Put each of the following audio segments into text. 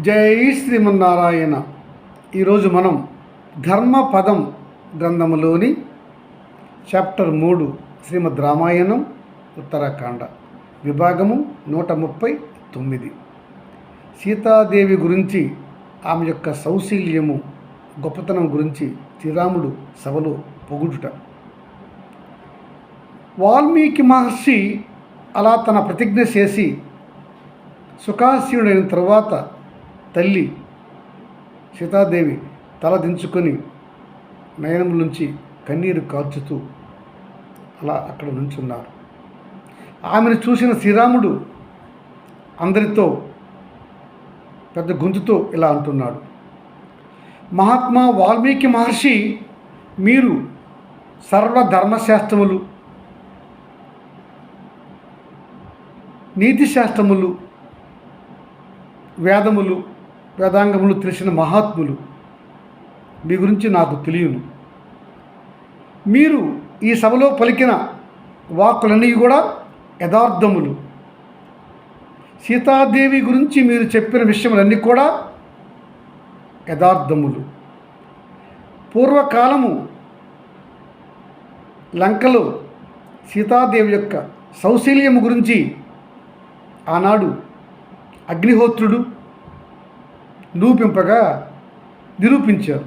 జై శ్రీమన్నారాయణ. ఈరోజు మనం ధర్మపదం గ్రంథములోని చాప్టర్ మూడు శ్రీమద్ రామాయణం ఉత్తరాఖండ విభాగము నూట ముప్పై తొమ్మిది. సీతాదేవి గురించి ఆమె యొక్క సౌశీల్యము గొప్పతనం గురించి శ్రీరాముడు సభలో పొగుడుట. వాల్మీకి మహర్షి అలా తన ప్రతిజ్ఞ చేసి సుఖాసీనుడైన తర్వాత తల్లి సీతాదేవి తల దించుకొని నయనం నుంచి కన్నీరు కార్చుతూ అలా అక్కడ నుంచున్నారు. ఆమెను చూసిన శ్రీరాముడు అందరితో పెద్ద గొంతుతో ఇలా అంటున్నాడు. మహాత్మా వాల్మీకి మహర్షి మీరు సర్వధర్మశాస్త్రములు నీతి శాస్త్రములు వేదములు వేదాంగములు తెలిసిన మహాత్ములు మీ గురించి నాకు తెలియను. మీరు ఈ సభలో పలికిన వాక్కులన్నీ కూడా యథార్థములు. సీతాదేవి గురించి మీరు చెప్పిన విషయములన్నీ కూడా యథార్థములు. పూర్వకాలము లంకలో సీతాదేవి యొక్క సౌశల్యము గురించి ఆనాడు అగ్నిహోత్రుడు నిరూపింపగా నిరూపించారు.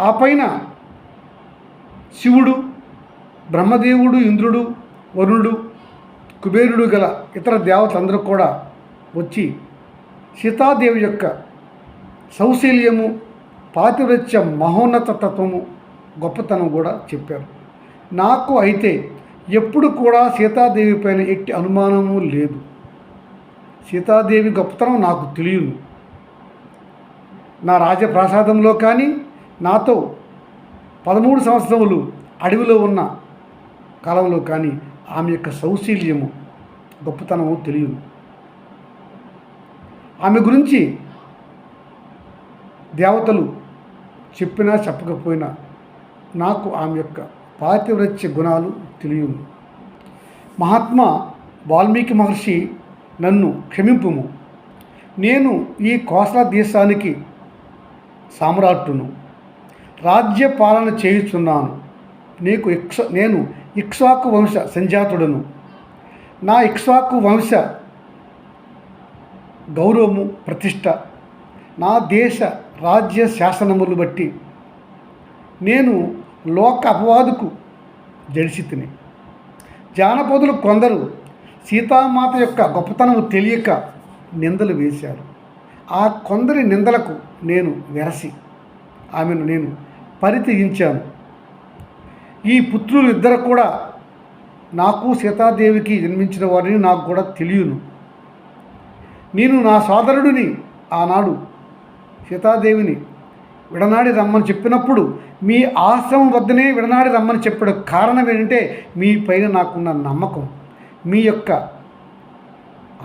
ఆ పైన శివుడు బ్రహ్మదేవుడు ఇంద్రుడు వరుణుడు కుబేరుడు గల ఇతర దేవతలందరూ కూడా వచ్చి సీతాదేవి యొక్క సౌశల్యము పాతివ్రత్య మహోన్నత తత్వము గొప్పతనం కూడా చెప్పారు. నాకు అయితే ఎప్పుడు కూడా సీతాదేవి పైన ఎట్టి అనుమానము లేదు. సీతాదేవి గొప్పతనం నాకు తెలియదు. నా రాజప్రాసాదంలో కానీ నాతో పదమూడు సంవత్సరములు అడవిలో ఉన్న కాలంలో కానీ ఆమె యొక్క సౌశీల్యము గొప్పతనము తెలియదు. ఆమె గురించి దేవతలు చెప్పినా చెప్పకపోయినా నాకు ఆమె యొక్క పాతివ్రత్య గుణాలు తెలియను మహాత్మా వాల్మీకి మహర్షి నన్ను క్షమింపుము. నేను ఈ కోసల దేశానికి సామ్రాట్టును. రాజ్య పాలన చేయుచున్నాను. నీకు ఇక్ష నేను ఇక్ష్వాకు వంశ సంజాతుడను. నా ఇక్ష్వాకు వంశ గౌరవము ప్రతిష్ట. నా దేశ రాజ్య శాసనములు బట్టి నేను లోక అపవాదుకు జడిసితిని. జానపదులు కొందరు సీతామాత యొక్క గొప్పతనము తెలియక నిందలు వేశారు. ఆ కొందరి నిందలకు నేను వెరసి ఆమెను నేను పరిత్యజించాను ఈ పుత్రులు ఇద్దరు కూడా నాకు సీతాదేవికి జన్మించిన వారిని నాకు కూడా తెలియను. నేను నా సోదరుడిని ఆనాడు సీతాదేవిని విడనాడి రమ్మని చెప్పినప్పుడు మీ ఆశ్రమం వద్దనే విడనాడి రమ్మని చెప్పడం కారణం ఏంటంటే మీ పైన నాకున్న నమ్మకం. మీ యొక్క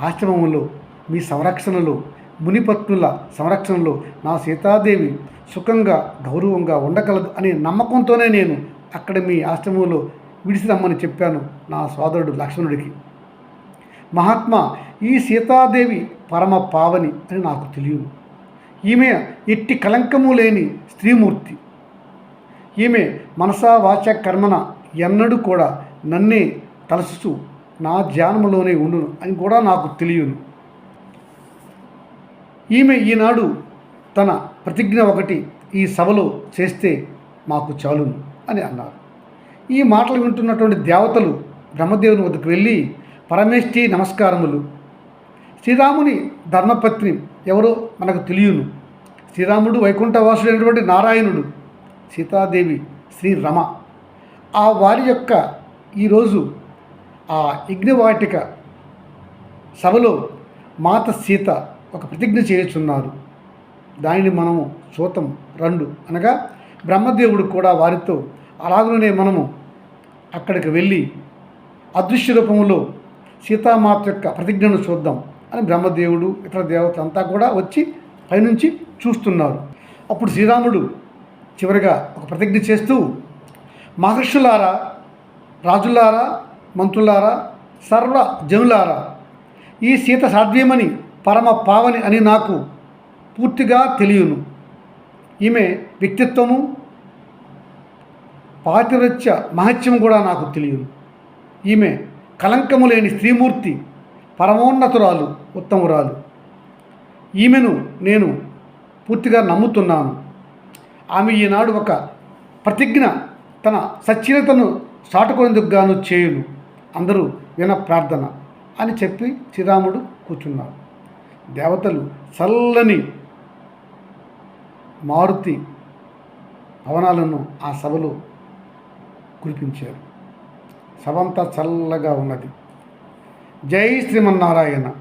ఆశ్రమంలో మీ సంరక్షణలో మునిపత్నుల సంరక్షణలో నా సీతాదేవి సుఖంగా గౌరవంగా ఉండగలదు అనే నమ్మకంతోనే నేను అక్కడ మీ ఆశ్రమంలో విడిసి రమ్మని చెప్పాను నా సోదరుడు లక్ష్మణుడికి. మహాత్మా ఈ సీతాదేవి పరమ పావని అని నాకు తెలియదు. ఈమె ఎట్టి కలంకము లేని స్త్రీమూర్తి. ఈమె మనసా వాచ కర్మన ఎన్నడూ కూడా నన్నే తలసుచు నా ధ్యానంలోనే ఉండును అని కూడా నాకు తెలియను ఈమె ఈనాడు తన ప్రతిజ్ఞ ఒకటి ఈ సభలో చేస్తే మాకు చాలును అని అన్నారు. ఈ మాటలు వింటున్నటువంటి దేవతలు బ్రహ్మదేవుని వద్దకు వెళ్ళి పరమేష్ఠి నమస్కారములు. శ్రీరాముని ధర్మపత్ని ఎవరో మనకు తెలియను. శ్రీరాముడు వైకుంఠవాసుడైనటువంటి నారాయణుడు సీతాదేవి శ్రీ రమ. ఆ వారి యొక్క ఈరోజు ఆ యజ్ఞవాటిక సభలో మాత సీత ఒక ప్రతిజ్ఞ చేయుచున్నారు. దానిని మనము చూతం రెండు అనగా బ్రహ్మదేవుడు కూడా వారితో అలాగనే మనము అక్కడికి వెళ్ళి అదృశ్య రూపంలో సీతామాత యొక్క ప్రతిజ్ఞను చూద్దాం అని బ్రహ్మదేవుడు ఇతర దేవతలంతా కూడా వచ్చి పైనుంచి చూస్తున్నారు. అప్పుడు శ్రీరాముడు చివరిగా ఒక ప్రతిజ్ఞ చేస్తూ మహర్షులారా రాజులారా మంత్రులారా సర్వ జనులారా ఈ సీత సాధ్యమని పరమ పావని అని నాకు పూర్తిగా తెలియను. ఈమె వ్యక్తిత్వము పాతివ్రత్య మహత్యం కూడా నాకు తెలియను. ఈమె కలంకము లేని స్త్రీమూర్తి పరమోన్నతురాలు ఉత్తమురాలు. ఈమెను నేను పూర్తిగా నమ్ముతున్నాను. ఆమె ఈనాడు ఒక ప్రతిజ్ఞ తన సచ్చీలతను చాటుకునేందుకు గాను చేయును. అందరూ విన ప్రార్థన అని చెప్పి శ్రీరాముడు కూర్చున్నారు. దేవతలు చల్లని మారుతి భవనాలను ఆ సభలో కురిపించారు. సభంతా చల్లగా ఉన్నది. జై శ్రీమన్నారాయణ.